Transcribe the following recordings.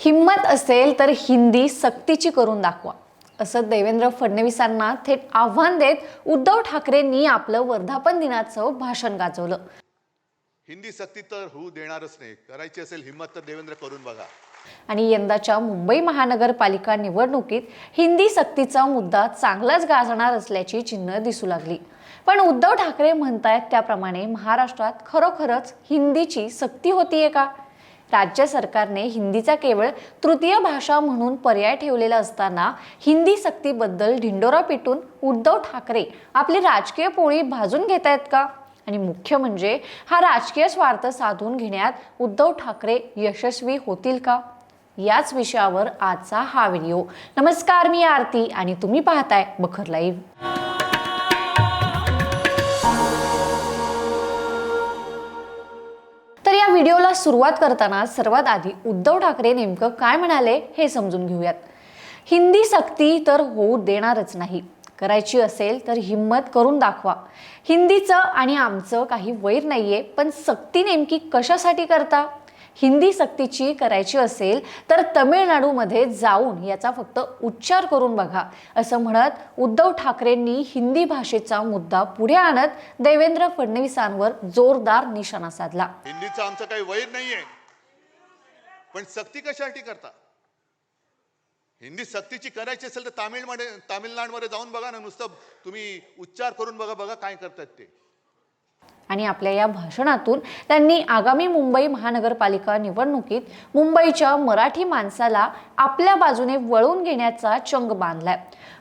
हिंमत असेल तर हिंदी सक्तीची करून दाखवा. असं देवेंद्र फडणवीसांना थेट आव्हान देत उद्धव ठाकरेंनी आपलं वर्धापन दिनाचं भाषण गाजवलं. हिंदी सक्ती तर होऊ देणारच नाही. करायची असेल हिंमत तर देवेंद्र करून बघा. आणि यंदाच्या मुंबई महानगरपालिका निवडणुकीत हिंदी सक्तीचा मुद्दा चांगलाच गाजणार असल्याची चिन्ह दिसू लागली. पण उद्धव ठाकरे म्हणतायत त्याप्रमाणे महाराष्ट्रात खरोखरच हिंदीची सक्ती होतीये का? राज्य सरकारने हिंदीचा केवळ तृतीय भाषा म्हणून पर्याय ठेवलेला असताना हिंदी सक्तीबद्दल ढिंडोरा पिटून उद्धव ठाकरे आपली राजकीय पोळी भाजून घेत आहेत का? आणि मुख्य म्हणजे हा राजकीय स्वार्थ साधून घेण्यात उद्धव ठाकरे यशस्वी होतील का? याच विषयावर आजचा हा व्हिडिओ. नमस्कार मी आरती आणि तुम्ही पाहताय बखर लाईव्ह. व्हिडिओला सुरुवात करताना सर्वात आधी उद्धव ठाकरे नेमकं काय म्हणाले हे समजून घेऊयात. हिंदी सक्ती तर होऊ देणारच नाही. करायची असेल तर हिंमत करून दाखवा. हिंदीचं आणि आमचं काही वैर नाहीये पण सक्ती नेमकी कशासाठी करता? हिंदी सक्तीची करायची असेल तर तमिळनाडूमध्ये जाऊन याचा फक्त उच्चार करून बघा असं म्हणत उद्धव ठाकरेंनी हिंदी भाषेचा मुद्दा पुढे आणत देवेंद्र फडणवीसांवर जोरदार निशाणा साधला. हिंदीचं आमचं काही वैर नाहीये. पण सक्ती कशासाठी करता? हिंदी सक्तीची करायची असेल तर तामिळमध्ये तामिळनाडूमध्ये जाऊन बघा ना नुसतं तुम्ही उच्चार करून बघा बघा काय करतात ते. आणि आपल्या या भाषणातून त्यांनी आगामी मुंबई महानगरपालिका निवडणुकीत मुंबईच्या मराठी माणसाला आपल्या बाजूने वळून घेण्याचा चंग बांधलाय.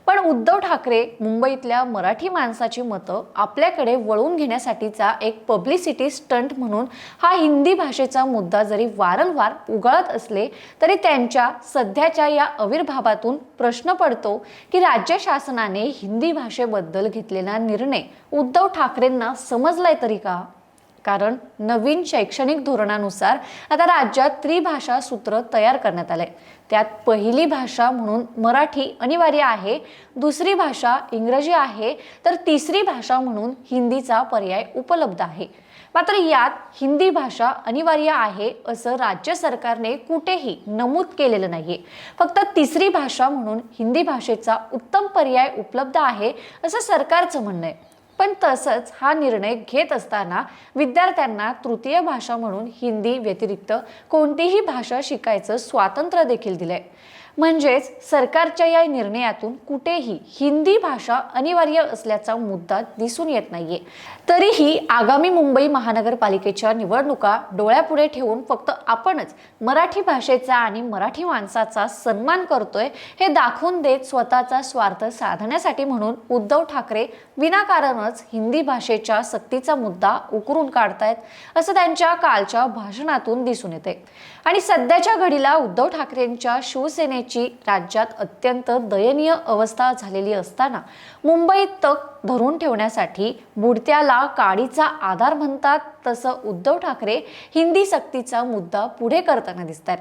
पण उद्धव ठाकरे मुंबईतल्या मराठी माणसाची मतं आपल्याकडे वळवून घेण्यासाठीचा एक पब्लिसिटी स्टंट म्हणून हा हिंदी भाषेचा मुद्दा जरी वारंवार उगाळत असले तरी त्यांच्या सध्याच्या या आविर्भावातून प्रश्न पडतो की राज्य शासनाने हिंदी भाषेबद्दल घेतलेला निर्णय उद्धव ठाकरेंना समजलाय तरी का? कारण नवीन शैक्षणिक धोरणानुसार आता राज्यात त्रिभाषा सूत्र तयार करण्यात आलंय. त्यात पहिली भाषा म्हणून मराठी अनिवार्य आहे दुसरी भाषा इंग्रजी आहे तर तिसरी भाषा म्हणून हिंदीचा पर्याय उपलब्ध आहे. मात्र यात हिंदी भाषा अनिवार्य आहे असं राज्य सरकारने कुठेही नमूद केलेलं नाहीये. फक्त तिसरी भाषा म्हणून हिंदी भाषेचा उत्तम पर्याय उपलब्ध आहे असं सरकारचं म्हणणं आहे. पण तसंच हा निर्णय घेत असताना विद्यार्थ्यांना तृतीय भाषा म्हणून हिंदी व्यतिरिक्त कोणतीही भाषा शिकायचं स्वातंत्र्य देखील दिलंय. म्हणजेच सरकारच्या या निर्णयातून कुठेही हिंदी भाषा अनिवार्य असल्याचा मुद्दा दिसून येत नाहीये. तरीही आगामी मुंबई महानगरपालिकेच्या निवडणुका डोळ्यापुढे ठेवून फक्त आपणच मराठी भाषेचा आणि मराठी माणसाचा सन्मान करतोय हे दाखवून देत स्वतःचा स्वार्थ साधण्यासाठी म्हणून उद्धव ठाकरे विनाकारणच हिंदी भाषेच्या सक्तीचा मुद्दा उकरून काढतायत असं त्यांच्या कालच्या भाषणातून दिसून येते. आणि सध्याच्या घडीला उद्धव ठाकरेंच्या शिवसेनेची राज्यात अत्यंत दयनीय अवस्था झालेली असताना मुंबईत तक धरून ठेवण्यासाठी बुडत्याला काडीचा आधार म्हणतात तसं उद्धव ठाकरे हिंदी सक्तीचा मुद्दा पुढे करताना दिसतात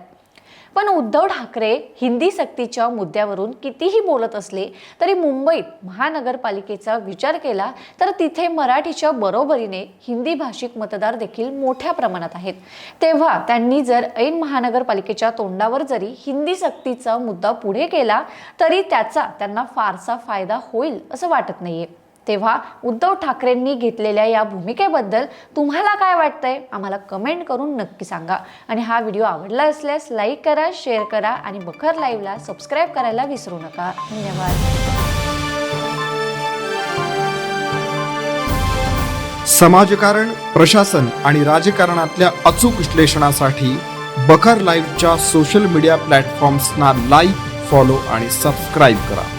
पण उद्धव ठाकरे हिंदी सक्तीच्या मुद्द्यावरून कितीही बोलत असले तरी मुंबईत महानगरपालिकेचा विचार केला तर तिथे मराठीच्या बरोबरीने हिंदी भाषिक मतदार देखील मोठ्या प्रमाणात आहेत. तेव्हा त्यांनी जर ऐन महानगरपालिकेच्या तोंडावर जरी हिंदी सक्तीचा मुद्दा पुढे केला तरी त्याचा त्यांना फारसा फायदा होईल असं वाटत नाहीये. तेव्हा उद्धव ठाकरेंनी घेतलेल्या या भूमिकेबद्दल तुम्हाला काय वाटतंय? आम्हाला कमेंट करून नक्की सांगा. आणि हा व्हिडिओ आवडला असल्यास लाईक करा शेअर करा आणि बखर लाईव्हला सबस्क्राईब करायला विसरू नका. धन्यवाद. समाजकारण प्रशासन आणि राजकारणातल्या अचूक विश्लेषणासाठी बखर लाईव्हच्या सोशल मीडिया प्लॅटफॉर्म्सना लाईक फॉलो आणि सबस्क्राईब करा.